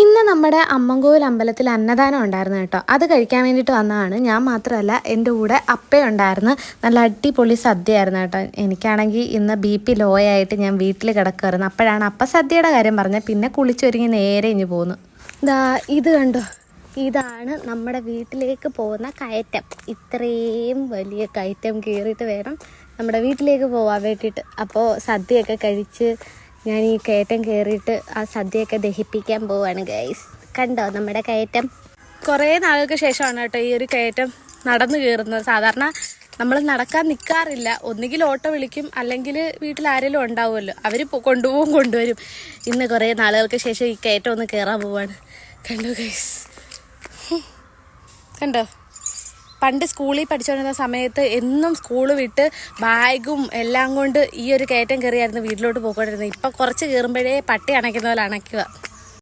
ഇന്ന് നമ്മുടെ അമ്മങ്കോവിൽ അമ്പലത്തിൽ അന്നദാനം ഉണ്ടായിരുന്നു കേട്ടോ. അത് കഴിക്കാൻ വേണ്ടിയിട്ട് വന്നതാണ്. ഞാൻ മാത്രമല്ല എന്റെ കൂടെ അപ്പയുണ്ടായിരുന്നു. നല്ല അടിപൊളി സദ്യയായിരുന്നു കേട്ടോ. എനിക്കാണെങ്കിൽ ഇന്ന് ബി പി ലോ ആയിട്ട് ഞാൻ വീട്ടിൽ കിടക്കുമായിരുന്നു അപ്പോഴാണ് അപ്പ സദ്യയുടെ കാര്യം പറഞ്ഞത്. പിന്നെ കുളിച്ചൊരുങ്ങി നേരെ ഇഞ്ഞു പോന്നു. ദാ ഇത് കണ്ടോ? ഇതാണ് നമ്മുടെ വീട്ടിലേക്ക് പോകുന്ന കയറ്റം. ഇത്രയും വലിയ കയറ്റം കയറിയിട്ട് വേണം നമ്മുടെ വീട്ടിലേക്ക് പോകാൻ വേണ്ടിയിട്ട്. അപ്പോൾ സദ്യയൊക്കെ കഴിച്ച് ഞാൻ ഈ കയറ്റം കയറിയിട്ട് ആ സദ്യയൊക്കെ ദഹിപ്പിക്കാൻ പോവാണ് ഗൈസ് കണ്ടോ നമ്മുടെ കയറ്റം? കുറേ നാളുകൾക്ക് ശേഷമാണ് കേട്ടോ ഈ ഒരു കയറ്റം നടന്നു കയറുന്നത്. സാധാരണ നമ്മൾ നടക്കാൻ നിൽക്കാറില്ല ഒന്നുകിൽ ഓട്ടോ വിളിക്കും അല്ലെങ്കിൽ വീട്ടിൽ ആരെങ്കിലും ഉണ്ടാവുമല്ലോ. അവർ കൊണ്ടുപോകും കൊണ്ടുവരും. ഇന്ന് കുറേ നാളുകൾക്ക് ശേഷം ഈ കയറ്റം ഒന്ന് കയറാൻ പോവാണ്. കണ്ടോ ഗൈസ് കണ്ടോ? പണ്ട് സ്കൂളിൽ പഠിച്ചുകൊണ്ടിരുന്ന സമയത്ത് എന്നും സ്കൂൾ വിട്ട് ബാഗും എല്ലാം കൊണ്ട് ഈ ഒരു കയറ്റം കയറിയായിരുന്നു വീട്ടിലോട്ട് പോയിക്കൊണ്ടിരുന്നത്. ഇപ്പം കുറച്ച് കയറുമ്പോഴേ പട്ടി അണയ്ക്കുന്ന പോലെ അണയ്ക്കുക.